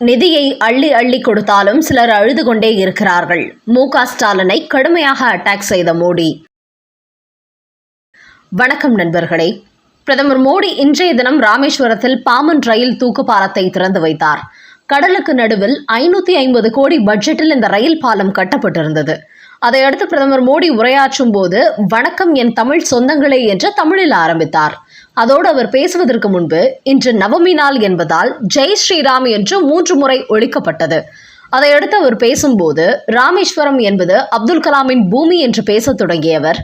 நிதியை அள்ளி அள்ளி கொடுத்தாலும் சிலர் அழுது கொண்டே இருக்கிறார்கள். மு. க. ஸ்டாலினை கடுமையாக அட்டாக் செய்த மோடி. வணக்கம் நண்பர்களே. பிரதமர் மோடி இன்றைய தினம் ராமேஸ்வரத்தில் பாமன் ரயில் தூக்கு பாலத்தை திறந்து வைத்தார். கடலுக்கு நடுவில் ஐநூத்தி ஐம்பது கோடி பட்ஜெட்டில் இந்த ரயில் பாலம் கட்டப்பட்டிருந்தது. அதையடுத்து பிரதமர் மோடி உரையாற்றும் போது வணக்கம் என் தமிழ் சொந்தங்களே என்று தமிழில் ஆரம்பித்தார். அதோடு அவர் பேசுவதற்கு முன்பு இன்று நவமி நாள் என்பதால் ஜெய் ஸ்ரீராம் என்று மூன்று முறை ஒழிக்கப்பட்டது. அதையடுத்து அவர் பேசும்போது ராமேஸ்வரம் என்பது அப்துல் கலாமின் பூமி என்று பேசத் தொடங்கியவர்.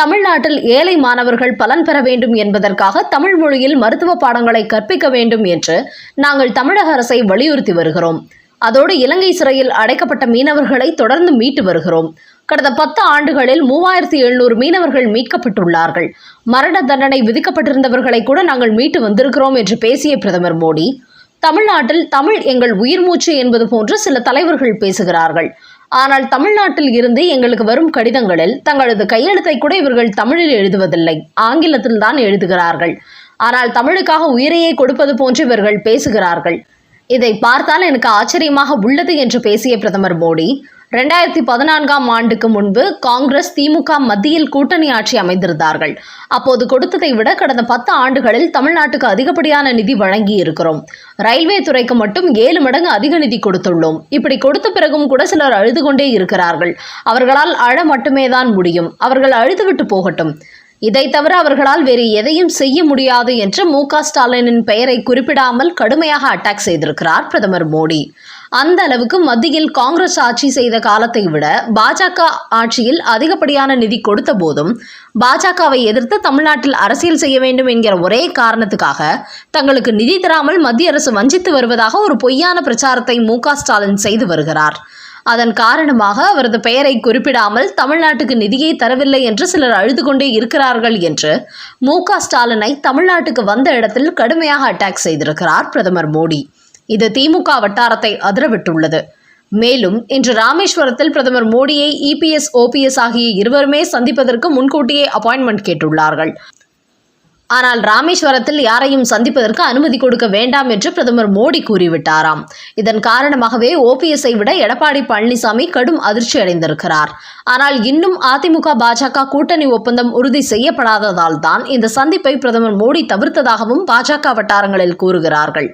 தமிழ்நாட்டில் ஏழை மாணவர்கள் பலன் பெற வேண்டும் என்பதற்காக தமிழ் மொழியில் மருத்துவ பாடங்களை கற்பிக்க வேண்டும் என்று நாங்கள் தமிழக அரசை வலியுறுத்தி வருகிறோம். அதோடு இலங்கை சிறையில் அடைக்கப்பட்ட மீனவர்களை தொடர்ந்து மீட்டு வருகிறோம். கடந்த பத்து ஆண்டுகளில் மூவாயிரத்தி எழுநூறு மீனவர்கள் மீட்கப்பட்டுள்ளார்கள். மரண தண்டனை விதிக்கப்பட்டிருந்தவர்களை கூட நாங்கள் மீட்டு வந்திருக்கிறோம் என்று பேசிய பிரதமர் மோடி தமிழ்நாட்டில் தமிழ் எங்கள் உயிர் மூச்சு என்பது போன்று சில தலைவர்கள் பேசுகிறார்கள். ஆனால் தமிழ்நாட்டில் இருந்து எங்களுக்கு வரும் கடிதங்களில் தங்களது கையெழுத்தை கூட இவர்கள் தமிழில் எழுதுவதில்லை. ஆங்கிலத்தில் தான் எழுதுகிறார்கள். ஆனால் தமிழுக்காக உயிரையே கொடுப்பது போன்று இவர்கள் பேசுகிறார்கள். இதை பார்த்தால் எனக்கு ஆச்சரியமாக உள்ளது என்று பேசிய பிரதமர் மோடி ரெண்டாயிரத்தி பதினான்காம் ஆண்டுக்கு முன்பு காங்கிரஸ் திமுக மத்தியில் கூட்டணி ஆட்சி அமைந்திருந்தார்கள். அப்போது கொடுத்ததை விட கடந்த பத்து ஆண்டுகளில் தமிழ்நாட்டுக்கு அதிகப்படியான நிதி வழங்கி இருக்கிறோம் ரயில்வே துறைக்கு மட்டும் ஏழு மடங்கு அதிக நிதி கொடுத்துள்ளோம். இப்படி கொடுத்த பிறகும் கூட சிலர் அழுது கொண்டே இருக்கிறார்கள். அவர்களால் அழ மட்டுமே தான் முடியும். அவர்கள் அழுதுவிட்டு போகட்டும். இதை தவிர அவர்களால் வேறு எதையும் செய்ய முடியாது என்று மு ஸ்டாலினின் பெயரை குறிப்பிடாமல் கடுமையாக அட்டாக் செய்திருக்கிறார் பிரதமர் மோடி. அந்த அளவுக்கு மத்தியில் காங்கிரஸ் ஆட்சி செய்த காலத்தை விட பாஜக ஆட்சியில் அதிகப்படியான நிதி கொடுத்த போதும் பாஜகவை எதிர்த்து தமிழ்நாட்டில் அரசியல் செய்ய வேண்டும் என்கிற ஒரே காரணத்துக்காக தங்களுக்கு நிதி தராமல் மத்திய அரசு வஞ்சித்து வருவதாக ஒரு பொய்யான பிரச்சாரத்தை மு ஸ்டாலின் செய்து வருகிறார். அதன் காரணமாக அவரது பெயரை குறிப்பிடாமல் தமிழ்நாட்டுக்கு நிதியை தரவில்லை என்று சிலர் அழுது கொண்டே இருக்கிறார்கள் என்று மு க ஸ்டாலினை தமிழ்நாட்டுக்கு வந்த இடத்தில் கடுமையாக அட்டாக் செய்திருக்கிறார் பிரதமர் மோடி. இது திமுக வட்டாரத்தை அதிரவிட்டுள்ளது. மேலும் இன்று ராமேஸ்வரத்தில் பிரதமர் மோடியை இபிஎஸ் ஓபிஎஸ் ஆகிய இருவருமே சந்திப்பதற்கு முன்கூட்டியே அப்பாயின்மெண்ட் கேட்டுள்ளார்கள். ஆனால் ராமேஸ்வரத்தில் யாரையும் சந்திப்பதற்கு அனுமதி கொடுக்க வேண்டாம் என்று பிரதமர் மோடி கூறிவிட்டாராம். இதன் காரணமாகவே ஓபிஎஸ்ஐ விட எடப்பாடி பழனிசாமி கடும் அதிர்ச்சி அடைந்திருக்கிறார். ஆனால் இன்னும் அதிமுக பாஜக கூட்டணி ஒப்பந்தம் உறுதி செய்யப்படாததால் தான் இந்த சந்திப்பை பிரதமர் மோடி தவிர்த்ததாகவும் பாஜக வட்டாரங்களில் கூறுகிறார்கள்.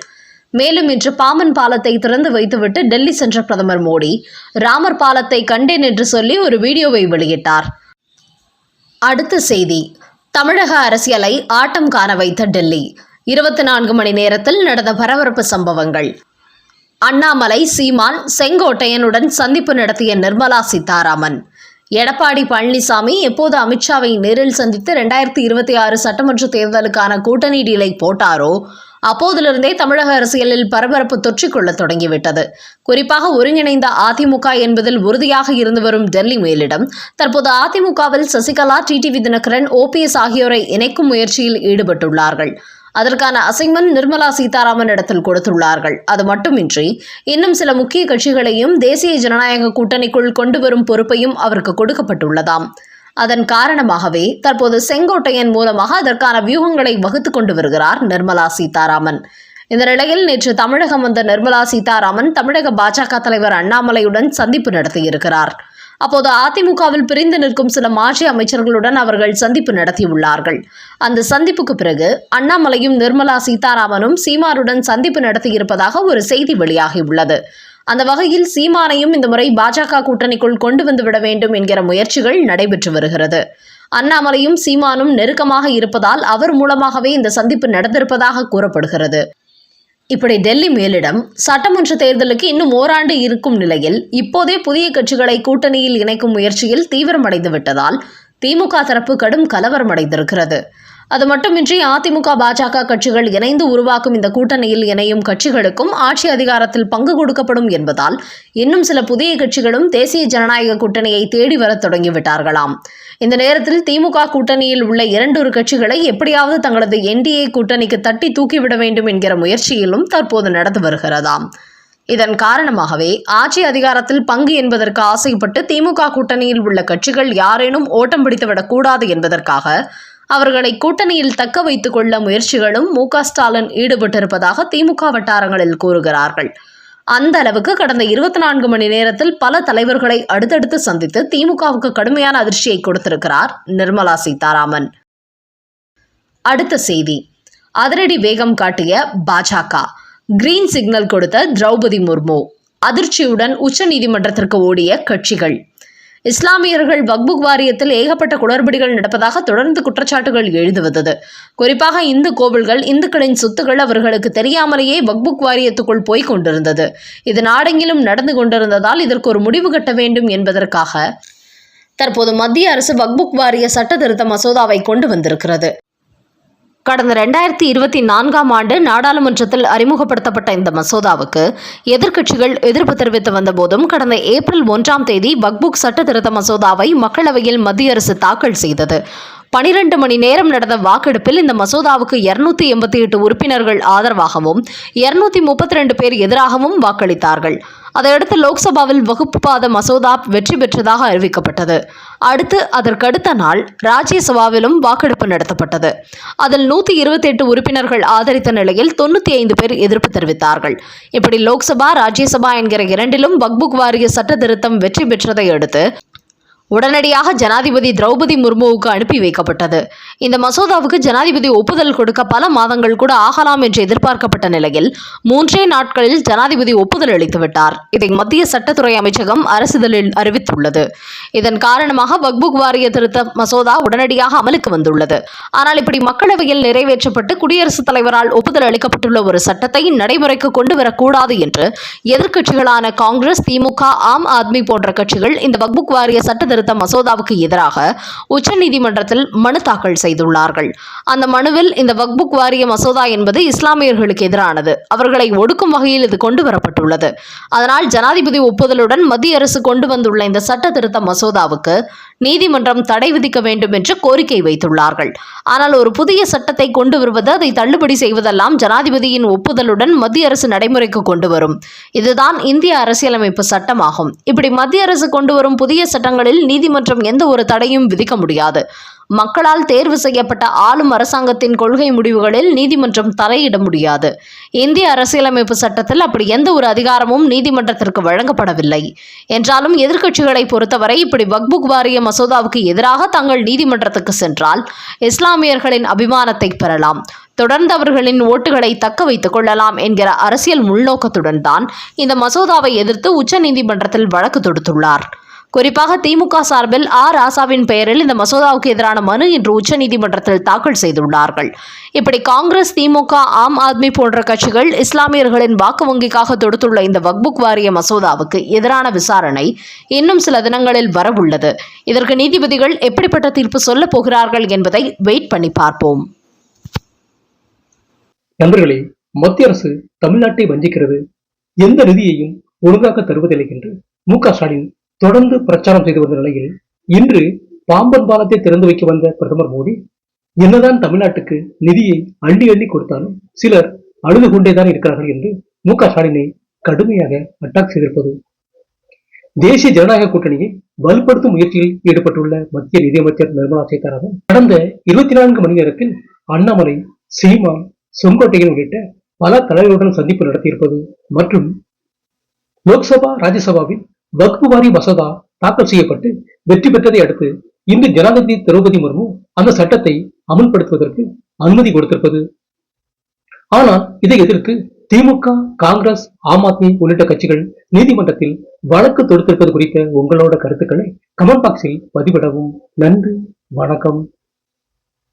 மேலும் இன்று பாமன் பாலத்தை திறந்து வைத்துவிட்டு டெல்லி சென்ற பிரதமர் மோடி ராமர் பாலத்தை கண்டேன் என்று சொல்லி ஒரு வீடியோவை வெளியிட்டார். அடுத்த செய்தி. தமிழக அரசியலை ஆட்டம் காண வைத்த டெல்லி. இருபத்தி நான்கு மணி நேரத்தில் நடந்த பரபரப்பு சம்பவங்கள். அண்ணாமலை சீமான் செங்கோட்டையனுடன் சந்திப்பு நடத்திய நிர்மலா சீதாராமன். எடப்பாடி பழனிசாமி எப்போது அமித்ஷாவை நேரில் சந்தித்து ரெண்டாயிரத்தி இருபத்தி ஆறு சட்டமன்ற தேர்தலுக்கான கூட்டணி டீலை போட்டாரோ அப்போதிலிருந்தே தமிழக அரசியலில் பரபரப்பு தொற்றிக்கொள்ள தொடங்கிவிட்டது. குறிப்பாக ஒருங்கிணைந்த அதிமுக என்பதில் உறுதியாக இருந்து வரும் டெல்லி மேலிடம் தற்போது அதிமுகவில் சசிகலா டிடிவி தினகரன் ஓபிஎஸ் ஆகியோரை இணைக்கும் முயற்சியில் ஈடுபட்டுள்ளார்கள். அதற்கான அசைன்மெண்ட் நிர்மலா சீதாராமன் இடத்தில் கொடுத்துள்ளார்கள். அது மட்டுமின்றி இன்னும் சில முக்கிய கட்சிகளையும் தேசிய ஜனநாயக கூட்டணிக்குள் கொண்டு வரும் பொறுப்பையும் அவருக்கு கொடுக்கப்பட்டுள்ளதாம். அதன் காரணமாகவே தற்போது செங்கோட்டையன் மூலமாக அதற்கான வியூகங்களை வகுத்து கொண்டு வருகிறார் நிர்மலா சீதாராமன். இந்த நிலையில் நேற்று தமிழகம் வந்த நிர்மலா சீதாராமன் தமிழக பாஜக தலைவர் அண்ணாமலையுடன் சந்திப்பு நடத்தியிருக்கிறார். அப்போது அதிமுகவில் பிரிந்து நிற்கும் சில மாஜி அமைச்சர்களுடன் அவர்கள் சந்திப்பு நடத்தியுள்ளார்கள். அந்த சந்திப்புக்கு பிறகு அண்ணாமலையும் நிர்மலா சீதாராமனும் சீமாருடன் சந்திப்பு நடத்தியிருப்பதாக ஒரு செய்தி வெளியாகியுள்ளது. அந்த வகையில் சீமானையும் இந்த முறை பாஜக கூட்டணிக்குள் கொண்டு வந்து விட வேண்டும் என்கிற முயற்சிகள் நடைபெற்று வருகிறது. அண்ணாமலையும் சீமானும் நெருக்கமாக இருப்பதால் அவர் மூலமாகவே இந்த சந்திப்பு நடந்திருப்பதாக கூறப்படுகிறது. இப்படி டெல்லி மேலிடம் சட்டமன்ற தேர்தலுக்கு இன்னும் ஓராண்டு இருக்கும் நிலையில் இப்போதே புதிய கட்சிகளை கூட்டணியில் இணைக்கும் முயற்சியில் தீவிரமடைந்து விட்டதால் திமுக தரப்பு கடும் கலவரமடைந்திருக்கிறது. அது மட்டுமின்றி அதிமுக பாஜக கட்சிகள் இணைந்து உருவாக்கும் இந்த கூட்டணியில் இணையும் கட்சிகளுக்கும் ஆட்சி அதிகாரத்தில் பங்கு கொடுக்கப்படும் என்பதால் இன்னும் சில புதிய கட்சிகளும் தேசிய ஜனநாயக கூட்டணியை தேடி வரத் தொடங்கிவிட்டார்களாம். இந்த நேரத்தில் திமுக கூட்டணியில் உள்ள இரண்டொரு கட்சிகளை எப்படியாவது தங்களது என்டிஏ கூட்டணிக்கு தட்டி தூக்கிவிட வேண்டும் என்கிற முயற்சியிலும் தற்போது நடந்து வருகிறதாம். இதன் காரணமாகவே ஆட்சி அதிகாரத்தில் பங்கு என்பதற்கு ஆசைப்பட்டு திமுக கூட்டணியில் உள்ள கட்சிகள் யாரேனும் ஓட்டம் பிடித்துவிடக் கூடாது என்பதற்காக அவர்களை கூட்டணியில் தக்க வைத்துக் கொள்ள முயற்சிகளும் மு ஸ்டாலின் ஈடுபட்டிருப்பதாக திமுக வட்டாரங்களில் கூறுகிறார்கள். அந்த அளவுக்கு கடந்த இருபத்தி நான்கு மணி நேரத்தில் பல தலைவர்களை அடுத்தடுத்து சந்தித்து திமுகவுக்கு கடுமையான அதிர்ச்சியை கொடுத்திருக்கிறார் நிர்மலா சீதாராமன். அடுத்த செய்தி. அதிரடி வேகம் காட்டிய பாஜக. கிரீன் சிக்னல் கொடுத்த திரௌபதி முர்மு. அதிர்ச்சியுடன் உச்சநீதிமன்றத்திற்கு ஓடிய கட்சிகள். இஸ்லாமியர்கள் வக்புக் வாரியத்தில் ஏகப்பட்ட குளறுபடிகள் நடப்பதாக தொடர்ந்து குற்றச்சாட்டுகள் எழுந்து வந்தது. குறிப்பாக இந்து கோவில்கள் இந்துக்களின் சொத்துக்கள் அவர்களுக்கு தெரியாமலேயே வக்புக் வாரியத்துக்குள் போய்க் கொண்டிருந்தது. இது நாடெங்கிலும் நடந்து கொண்டிருந்ததால் இதற்கு ஒரு முடிவு கட்ட வேண்டும் என்பதற்காக தற்போது மத்திய அரசு வக்புக் வாரிய சட்ட திருத்த மசோதாவை கொண்டு வந்திருக்கிறது. கடந்த ரெண்டாயிரத்தி இருபத்தி நான்காம் ஆண்டு நாடாளுமன்றத்தில் அறிமுகப்படுத்தப்பட்ட இந்த மசோதாவுக்கு எதிர்க்கட்சிகள் எதிர்ப்பு தெரிவித்து வந்தபோதும் கடந்த ஏப்ரல் ஒன்றாம் தேதி பக்புக் சட்ட திருத்த மசோதாவை மக்களவையில் மத்திய அரசு தாக்கல் செய்தது. பனிரெண்டு மணி நேரம் நடந்த வாக்கெடுப்பில் இந்த மசோதாவுக்கு இருநூத்தி எண்பத்தி எட்டு உறுப்பினர்கள் ஆதரவாகவும் இருநூத்தி முப்பத்தி ரெண்டு பேர் எதிராகவும் வாக்களித்தார்கள். அதையடுத்து லோக்சபாவில் வகுப்பு பாத மசோதா வெற்றி பெற்றதாக அறிவிக்கப்பட்டது. அடுத்து அதற்கடுத்த நாள் ராஜ்யசபாவிலும் வாக்கெடுப்பு நடத்தப்பட்டது. அதில் நூற்றி இருபத்தி எட்டு உறுப்பினர்கள் ஆதரித்த நிலையில் தொண்ணூற்றி ஐந்து பேர் எதிர்ப்பு தெரிவித்தார்கள். இப்படி லோக்சபா ராஜ்யசபா என்கிற இரண்டிலும் பக்புக் வாரிய சட்ட திருத்தம் வெற்றி பெற்றதை அடுத்து உடனடியாக ஜனாதிபதி திரௌபதி முர்முவுக்கு அனுப்பி வைக்கப்பட்டது. இந்த மசோதாவுக்கு ஜனாதிபதி ஒப்புதல் கொடுக்க பல மாதங்கள் கூட ஆகலாம் என்று எதிர்பார்க்கப்பட்ட நிலையில் மூன்றே நாட்களில் ஜனாதிபதி ஒப்புதல் அளித்துவிட்டார் இதை மத்திய சட்டத்துறை அமைச்சகம் அரசிதழில் அறிவித்துள்ளது. இதன் காரணமாக வக்புக் வாரிய திருத்த மசோதா உடனடியாக அமலுக்கு வந்துள்ளது. ஆனால் இப்படி மக்களவையில் நிறைவேற்றப்பட்டு குடியரசுத் தலைவரால் ஒப்புதல் அளிக்கப்பட்டுள்ள ஒரு சட்டத்தை நடைமுறைக்கு கொண்டு வரக்கூடாது என்று எதிர்க்கட்சிகளான காங்கிரஸ் திமுக ஆம் ஆத்மி போன்ற கட்சிகள் இந்த வக்புக் வாரிய சட்டத்தை திருத்த மசோதாவுக்கு எதிராக உச்சநீதிமன்றத்தில் மனு தாக்கல் செய்துள்ளார்கள். அந்த மனுவில் இந்த வக்புக் வாரிய மசோதா என்பது இஸ்லாமியர்களுக்கு எதிரானது. அவர்களை ஒடுக்கும் வகையில் இது கொண்டு வரப்பட்டுள்ளது அதனால் ஜனாதிபதி ஒப்புதலுடன் மத்திய அரசு கொண்டு வந்துள்ள இந்த சட்ட திருத்த மசோதாவுக்கு நீதிமன்றம் தடை விதிக்க வேண்டும் என்று கோரிக்கை வைத்துள்ளார்கள். ஆனால் ஒரு புதிய சட்டத்தை கொண்டு வருவது அதை தள்ளுபடி செய்வதெல்லாம் ஜனாதிபதியின் ஒப்புதலுடன் மத்திய அரசு நடைமுறைக்கு கொண்டு வரும். இதுதான் இந்திய அரசியலமைப்பு சட்டமாகும். இப்படி மத்திய அரசு கொண்டு வரும் புதிய சட்டங்களில் நீதிமன்றம் எந்த ஒரு தடையும் விதிக்க முடியாது. மக்களால் தேர்வு செய்யப்பட்ட ஆளும் அரசாங்கத்தின் கொள்கை முடிவுகளில் நீதிமன்றம் தலையிட முடியாது. இந்திய அரசியலமைப்பு சட்டத்தில் அப்படி எந்த ஒரு அதிகாரமும் நீதிமன்றத்திற்கு வழங்கப்படவில்லை. என்றாலும் எதிர்க்கட்சிகளை பொறுத்தவரை இப்படி வக்புக் வாரிய மசோதாவுக்கு எதிராக தாங்கள் நீதிமன்றத்துக்கு சென்றால் இஸ்லாமியர்களின் அபிமானத்தை பெறலாம். தொடர்ந்து அவர்களின் ஓட்டுகளை தக்க வைத்துக் கொள்ளலாம் என்கிற அரசியல் உள்நோக்கத்துடன் தான் இந்த மசோதாவை எதிர்த்து உச்சநீதிமன்றத்தில் வழக்கு தொடுத்துள்ளார். குறிப்பாக திமுக சார்பில் ஆ ராசாவின் பெயரில் இந்த மசோதாவுக்கு எதிரான மனு இன்று உச்சநீதிமன்றத்தில் தாக்கல் செய்துள்ளார்கள். இப்படி காங்கிரஸ் திமுக ஆம் ஆத்மி போன்ற கட்சிகள் இஸ்லாமியர்களின் வாக்கு வங்கிக்காக தொடுத்துள்ள இந்த வக்புக் வாரிய மசோதாவுக்கு எதிரான விசாரணை இன்னும் சில தினங்களில் வரவுள்ளது. இதற்கு நீதிபதிகள் எப்படிப்பட்ட தீர்ப்பு சொல்லப் போகிறார்கள் என்பதை வெயிட் பண்ணி பார்ப்போம். நண்பர்களே மத்திய அரசு தமிழ்நாட்டை வஞ்சிக்கிறது. எந்த நிதியையும் ஒழுங்காக தருவதில்லை என்று மு க ஸ்டாலின் தொடர்ந்து பிரச்சாரம் செய்து வந்த நிலையில் இன்று பாம்பன் பாலத்தை திறந்து வைக்க வந்த பிரதமர் மோடி என்னதான் தமிழ்நாட்டுக்கு நிதியை அள்ளி அள்ளி கொடுத்தாலும் சிலர் அழுது கொண்டேதான் இருக்கிறார்கள் என்று மு க ஸ்டாலினை கடுமையாக அட்டாக் செய்திருப்பது. தேசிய ஜனநாயக கூட்டணியை வலுப்படுத்தும் முயற்சியில் ஈடுபட்டுள்ள மத்திய நிதியமைச்சர் நிர்மலா சீதாராமன் கடந்த இருபத்தி நான்கு மணி நேரத்தில் அண்ணாமலை சீமான் செங்கோட்டையன் உள்ளிட்ட பல தலைவர்களுடன் சந்திப்பு நடத்தியிருப்பது மற்றும் லோக்சபா ராஜ்யசபாவில் வக்பு வாரி மசோதா தாக்கல் செய்யப்பட்டு வெற்றி பெற்றதை அடுத்து இன்று ஜனாதிபதி திரௌபதி முர்மு அந்த சட்டத்தை அமல்படுத்துவதற்கு அனுமதி கொடுத்திருப்பது. ஆனால் இதை எதிர்த்து திமுக காங்கிரஸ் ஆம் ஆத்மி உள்ளிட்ட கட்சிகள் நீதிமன்றத்தில் வழக்கு தொடுத்திருப்பது குறித்த உங்களோட கருத்துக்களை கமெண்ட் பாக்ஸில் பதிவிடவும். நன்றி வணக்கம்.